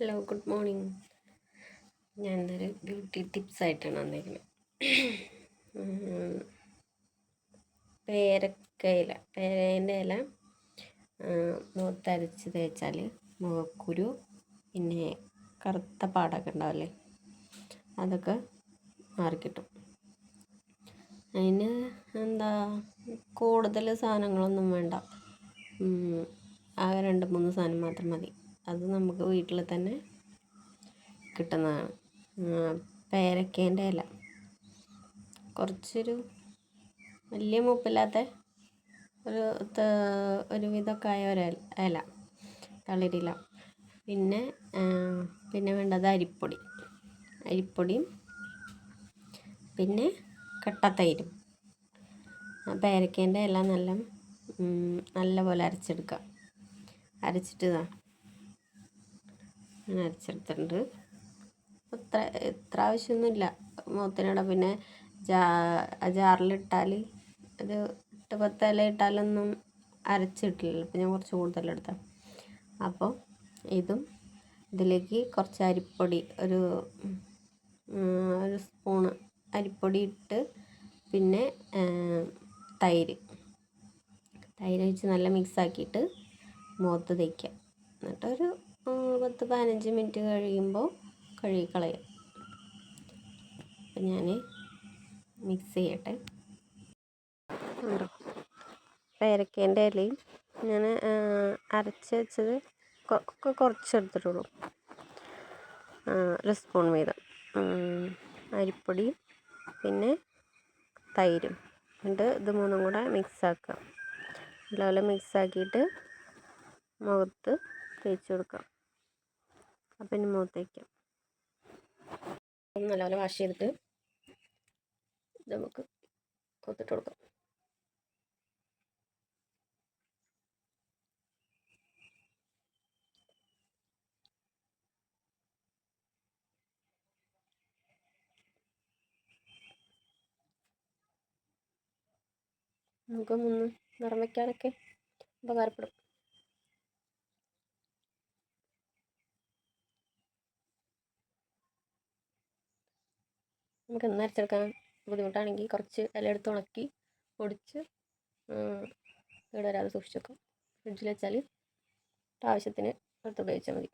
Hello good morning ഞാൻ ഇന്നൊരു beauty tips ആയിട്ടാണ് വന്നിരിക്കുന്നത് പേരക്കയില പേരേന്റെ ഇല മുഖത്തരച്ച് തേച്ചാൽ മുഖക്കുരു പിന്നെ കറുത്ത പാടൊക്കെ ഉണ്ടാവില്ലേ? അതൊക്കെ മാറിക്കിട്ടും. അതിന് എന്താ കൂടുതൽ സാധനങ്ങളൊന്നും വേണ്ട. ആകെ രണ്ട് മൂന്ന് സാധനം മാത്രം മതി. അത് നമുക്ക് വീട്ടിൽ തന്നെ കിട്ടുന്നതാണ്. പേരക്കേന്റെ ഇല. കുറച്ചൊരു വലിയ മൂപ്പില്ലാത്ത ഒരു ഒരുവിധമൊക്കെ ആയ ഒരു ഇല തളിരില. പിന്നെ പിന്നെ വേണ്ടത് അരിപ്പൊടി. അരിപ്പൊടിയും പിന്നെ കട്ടത്തൈരും. പേരക്കേന്റെ ഇല നല്ല നല്ല പോലെ അരച്ചെടുക്കുക. അരച്ചിട്ട് ഇതാ അങ്ങനെ അരച്ചെടുത്തിട്ടുണ്ട്. ഇത്ര ഇത്ര ആവശ്യമൊന്നുമില്ല മുഖത്തിനിട പിന്നെ ജാ ജാറിലിട്ടാൽ ഒരു എട്ട് പത്ത് ഇല ഇട്ടാലൊന്നും അരച്ചിട്ടില്ലല്ലോ അപ്പോൾ ഞാൻ കുറച്ച് കൂടുതലെടുത്ത. അപ്പോൾ ഇതും ഇതിലേക്ക് കുറച്ച് അരിപ്പൊടി ഒരു ഒരു സ്പൂണ് അരിപ്പൊടി ഇട്ട് പിന്നെ തൈര്. തൈര് വെച്ച് നല്ല മിക്സ് ആക്കിയിട്ട് മുഖത്ത് തേക്കുക. എന്നിട്ടൊരു പത്ത് പതിനഞ്ച് മിനിറ്റ് കഴിയുമ്പോൾ കഴുകിക്കളയും. അപ്പം ഞാൻ മിക്സ് ചെയ്യട്ടെ. പേരക്കേന്റെ ഇലയും ഞാൻ അരച്ച് വെച്ചത് കുറച്ചെടുത്തിട്ടുള്ളൂ ഒരു സ്പൂൺ വീതം. അരിപ്പൊടിയും പിന്നെ തൈരും. എന്നിട്ട് ഇത് മൂന്നും കൂടെ മിക്സ് ആക്കുക നല്ലപോലെ മിക്സാക്കിയിട്ട് മുഖത്ത് തേച്ച് കൊടുക്കാം അപ്പം ഇനി മൂത്തേക്കാം നല്ലപോലെ വാഷ് ചെയ്തിട്ട് നമുക്ക് കൊത്തിട്ട് കൊടുക്കാം. നമുക്കൊന്ന് നിറം വയ്ക്കാനൊക്കെ ഉപകാരപ്പെടും. നമുക്ക് അരച്ചെടുക്കാൻ ബുദ്ധിമുട്ടാണെങ്കിൽ കുറച്ച് ഇല എടുത്ത് ഉണക്കി പൊടിച്ച് ഇവിടെ വരാതെ സൂക്ഷിച്ച് വെക്കും. ഫ്രിഡ്ജിൽ വെച്ചാൽ ആവശ്യത്തിന് എടുത്ത് ഉപയോഗിച്ചാൽ മതി.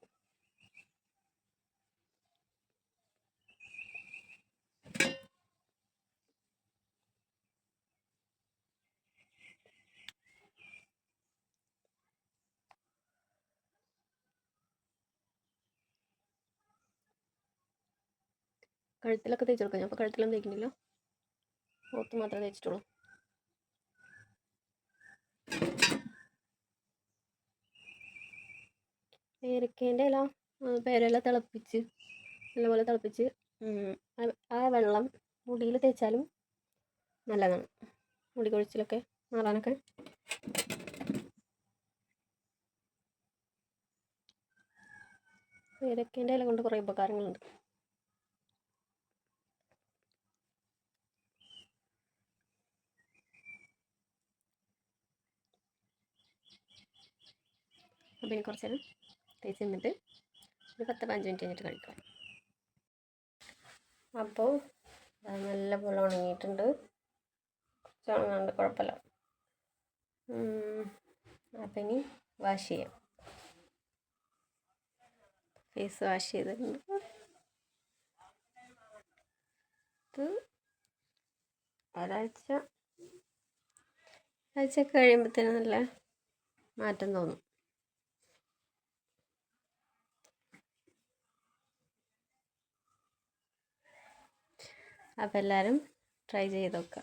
കഴുത്തിലൊക്കെ തേച്ച് കൊടുക്കാം ഞാൻ അപ്പോൾ കഴുത്തിലൊന്നും തേക്കുന്നില്ല. പുറത്ത് മാത്രമേ തേച്ചിട്ടുള്ളൂ. പേരക്കേന്റെ ഇല പേരെല്ലാം തിളപ്പിച്ച് നല്ലപോലെ തിളപ്പിച്ച് ആ വെള്ളം മുടിയിൽ തേച്ചാലും നല്ലതാണ്. മുടി കൊഴിച്ചിലൊക്കെ മാറാനൊക്കെ. പേരക്കേന്റെ ഇല കൊണ്ട് കുറേ ഉപകാരങ്ങളുണ്ട്. അപ്പോൾ ഇനി കുറച്ച് നേരം തേച്ച് നിന്നിട്ട് ഒരു പത്ത് പതിനഞ്ച് മിനിറ്റ് കഴിഞ്ഞിട്ട് കഴിക്കാം അപ്പോൾ നല്ല പോലെ ഉണങ്ങിയിട്ടുണ്ട്. കുറച്ച് ഉണങ്ങാണ്ട് കുഴപ്പമില്ല. അപ്പം ഇനി വാഷ് ചെയ്യാം. ഫേസ് വാഷ് ചെയ്തിട്ടുണ്ട്. ഒരാഴ്ച ഒരാഴ്ച കഴിയുമ്പോഴത്തേനും നല്ല മാറ്റം തോന്നും. അപ്പോൾ എല്ലാവരും ട്രൈ ചെയ്ത് നോക്കുക